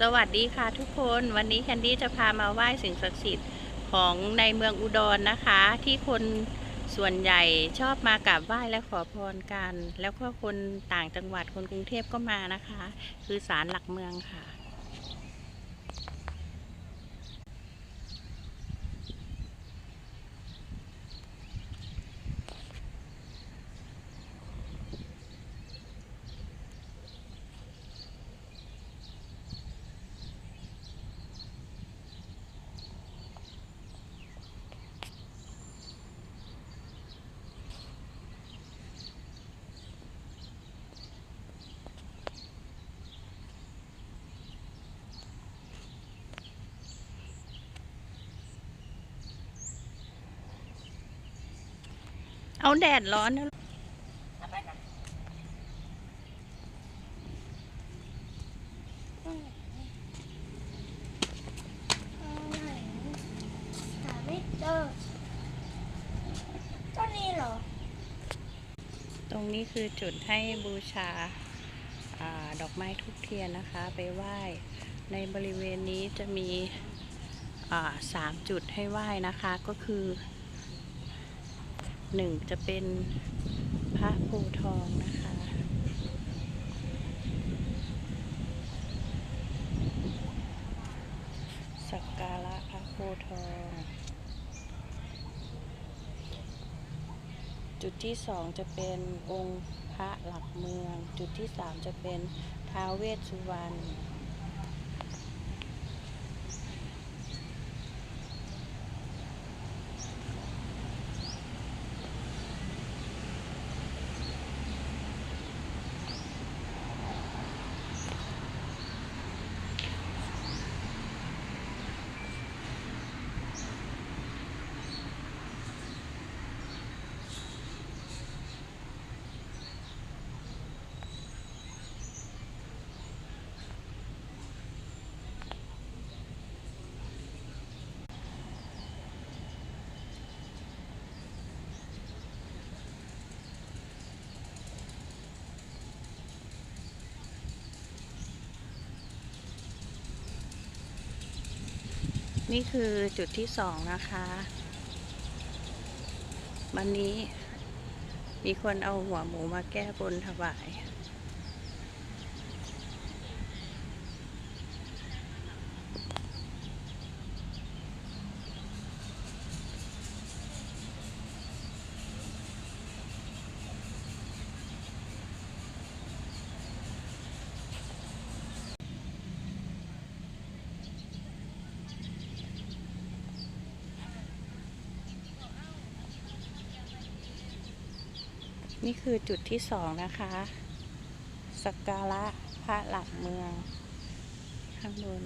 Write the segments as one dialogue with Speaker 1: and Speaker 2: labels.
Speaker 1: สวัสดีค่ะทุกคนวันนี้แคนดี้จะพามาไหว้สิ่งศักดิ์สิทธิ์ของในเมืองอุดรนะคะ ที่คนส่วนใหญ่ชอบมากราบไหว้และขอพรกัน แล้วก็คนต่างจังหวัดคนกรุงเทพก็มานะคะ คือศาลหลักเมืองค่ะ เอาแดดร้อนนะ
Speaker 2: หาไม่เจอก็นี่เหรอ
Speaker 1: ตรงนี้คือจุดให้บูชาอาดอกไม้ทุกเทียนนะคะ ไปไหว้ ในบริเวณนี้จะมีสามจุดให้ไหว้นะคะก็คือ หนึ่งจะเป็นพระโพธิ์ทองนะคะ สักการะพระโพธิ์ทอง จุดที่สองจะเป็นองค์พระหลักเมือง จุดที่สามจะเป็นท้าวเวสสุวรรณ นี่คือจุดที่สองนะคะ วันนี้มีคนเอาหัวหมูมาแก้บนถวาย นี่คือจุดที่สองนะคะสักการะพระหลักเมือง ข้างบน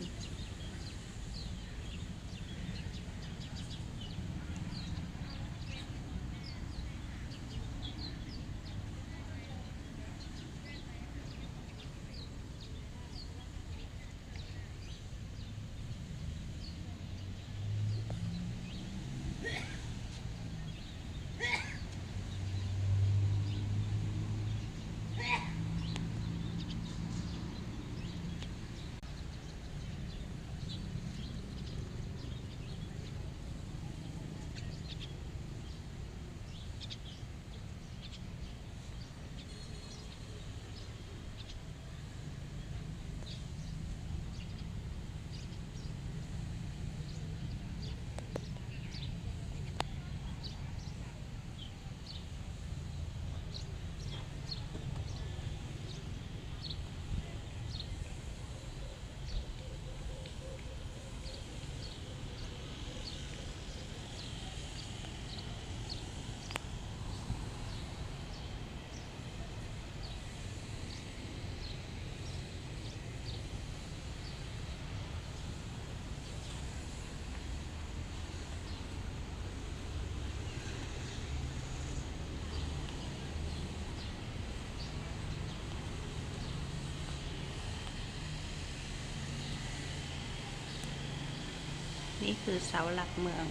Speaker 1: นี่คือเสาหลักเมือง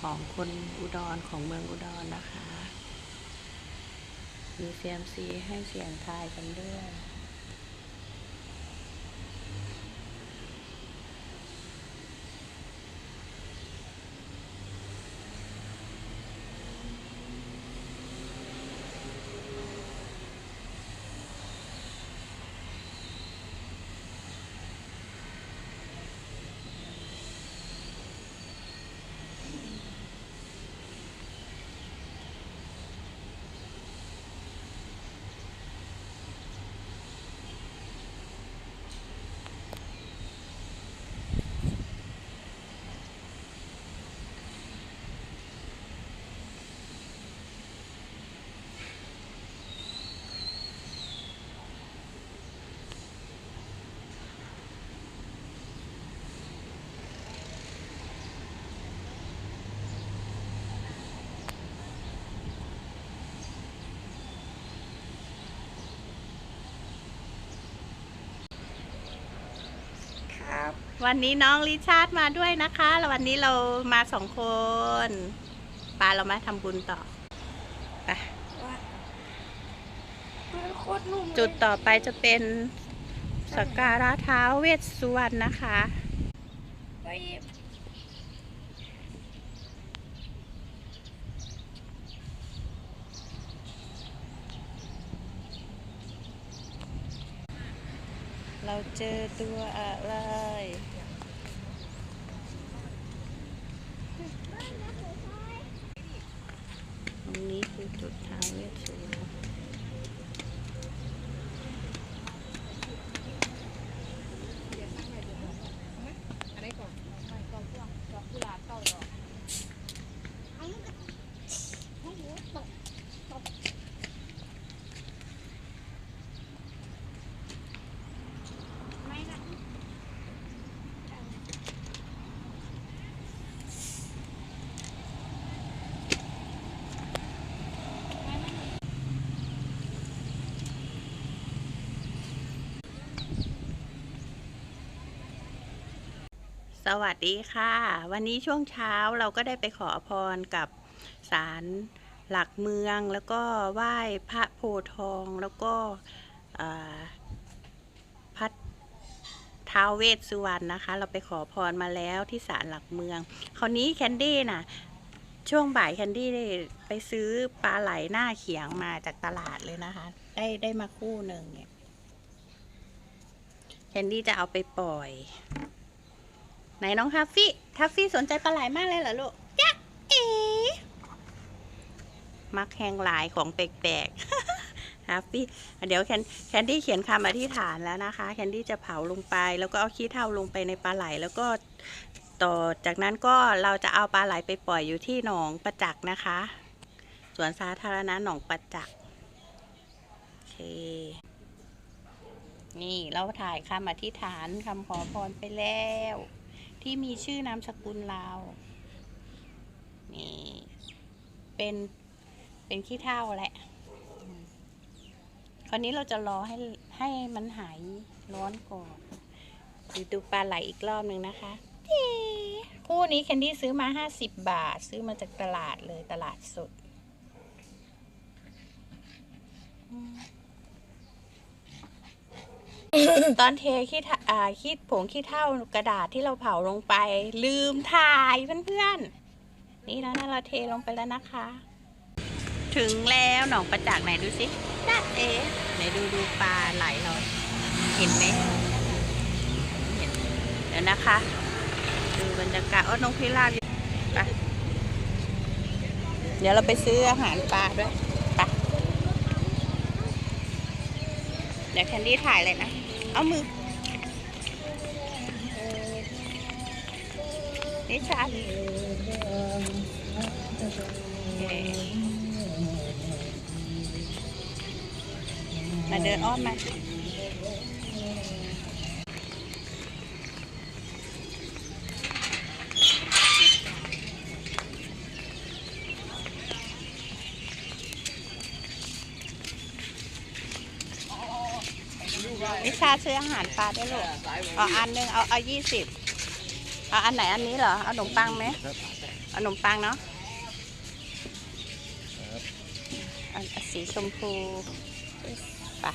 Speaker 1: ของคนอุดรของเมืองอุดรนะคะ มีเซียมซีให้เสียงทายกันด้วย วันนี้น้องริชาร์ดมาด้วยนะคะ แล้ววันนี้เรามาสองคนปาเรามาทำบุญต่อไป
Speaker 2: มันโคตรนุ่มเลย
Speaker 1: จุดต่อไปจะเป็นสักการะเท้าวเวสสุวรรณนะคะ
Speaker 2: เฮ้ย
Speaker 1: เราเจอตัวอะไร ต รงนี้คื สวัสดีค่ะ วันนี้ช่วงเช้าเราก็ได้ไปขอพรกับศาลหลักเมือง แล้วก็ไหว้พระโพธิ์ทองแล้วก็พัดท้าวเวสสุวรรณนะคะ เราไปขอพรมาแล้วที่ศาลหลักเมือง คราวนี้แคนดี้น่ะช่วงบ่ายแคนดี้ได้ไปซื้อปลาไหลหน้าเขียงมาจากตลาดเลยนะคะ ได้ได้มาคู่หนึ่งเนี่ยแคนดี้จะเอาไปปล่อย ไหนน้องทัฟฟี่ทัฟฟี่สนใจปลาไหลมากเลยเหรอลูกจ๊ะเอ๋มักแหงหลายของแปลกๆทัฟฟี่เดี๋ยวแคนแคนดี้เขียนคำอธิษฐานแล้วนะคะแคนดี้จะเผาลงไป แล้วก็เอาขี้เถ้าลงไปในปลาไหลแล้วก็ต่อจากนั้นก็เราจะเอาปลาไหลไปปล่อยอยู่ที่หนองประจักษ์นะคะสวนสาธารณะหนองประจักษ์โอเคนี่เราถ่ายคำอธิษฐานคำขอพรไปแล้ว ที่มีชื่อนามสกุลเรานี่เป็นเป็นขี้เท่าแหละคราวนี้เราจะรอให้ให้มันหายร้อนก่อนดูดูปลาไหลอีกรอบหนึ่งนะคะคู่นี้แคนดี้ซื้อมาห้าสิบบาท ซื้อมาจากตลาดเลยตลาดสดอืม ตอนเทขี้อ่าขี้ผงขี้เท่ากระดาษที่เราเผาลงไป ลืมถ่ายเพื่อนๆ นี่แล้วนะเราเทลงไปแล้วนะคะ ถึงแล้วหนองประจักษ์ไหนดูสิจ้าเอ๋ไหนดูดูปลาไหลเราเห็นไหมเห็นเดี๋ยวนะคะ ดูบรรยากาศอ้อน้องพิราบอยู่ไปเดี๋ยวเราไปซื้ออาหารปลาด้วย เดี๋ยวแคนดี้ถ่ายเลยนะ เอามือ นิชามาเดินอ้อมมา นิชาซื้ออาหารปลาได้ลูกเอาอันหนึงเอาเอายี่สิบเอาอันไหนอันนี้เหรอเอาขนมปังไหมเอาขนมปังเนาะอันอันสีชมพูไป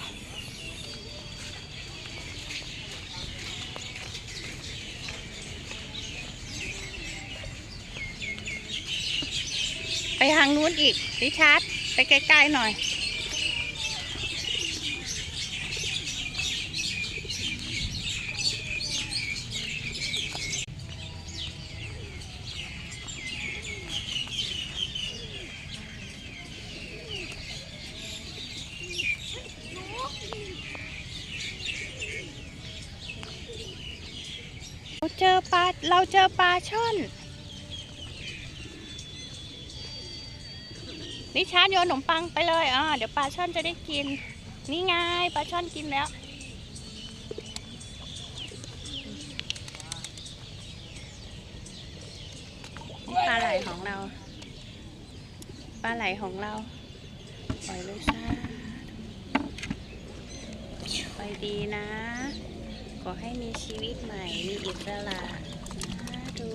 Speaker 1: ไปทางนู้นอีกริชาร์ดไปใกล้ๆหน่อย เจอปลา เราเจอปลาช่อน นิชาร์ดโยนขนมปังไปเลยอ่าเดี๋ยวปลาช่อนจะได้กิน นี่ไงปลาช่อนกินแล้วปลาไหลของเรา ปลาไหลของเรา ปล่อยเลยซ่าไปดีนะ อให้มีชีวิตใหม่ มีอิสระสาธุ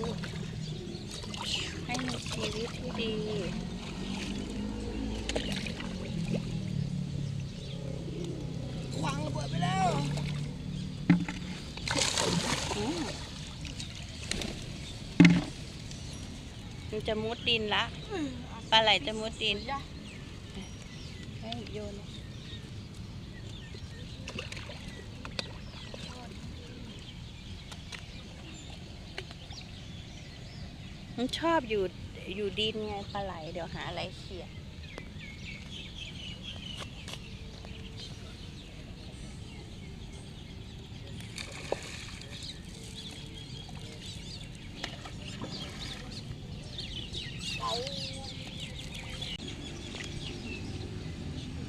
Speaker 1: ให้มีชีวิตที่ดี
Speaker 2: วางระเบิดไปแล้ว
Speaker 1: มมันจะมุดดินละปลาไหลจะมุดดินให้โยน มันชอบอยู่อยู่ดินไงปลาไหล เดี๋ยวหาอะไรเขี่ย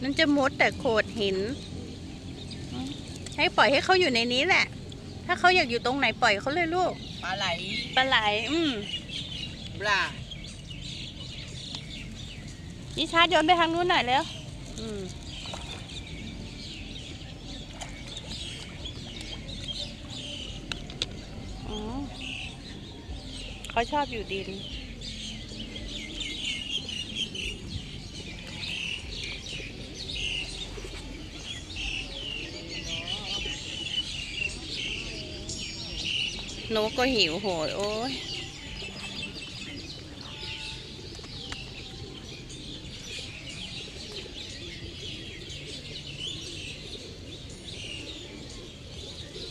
Speaker 1: นั่นจะมุดแต่โขดหินอืมให้ปล่อยให้เขาอยู่ในนี้แหละ ถ้าเขาอยากอยู่ตรงไหนปล่อยเขาเลยลูก
Speaker 2: ปลาไหล
Speaker 1: ปลาไหล อืม
Speaker 2: ป ลา
Speaker 1: นิชาโยนไปทางนู้นหน่อยแล้วอ๋อเขาชอบอยู่ดิน นกก็หิวโหยโอ้ย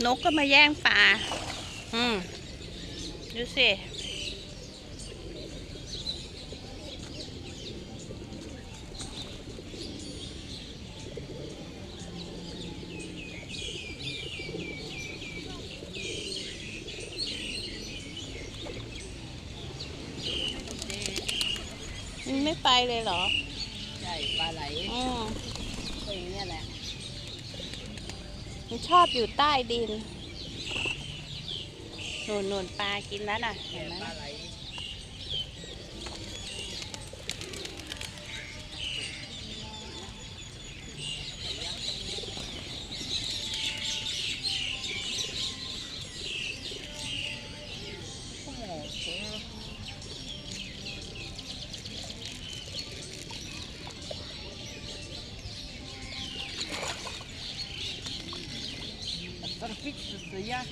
Speaker 1: นกก็มาแย่งปลา อืม ดูสิ มันไม่ไปเลยเหรอ
Speaker 2: ใช่ปลาไหล
Speaker 1: อืม
Speaker 2: ก็อย่างเนี้ยแหละ
Speaker 1: มันชอบอยู่ใต้ดินหนุนหนุนปลากินแล้วน่ะ เห็นไหม
Speaker 2: 谁呀？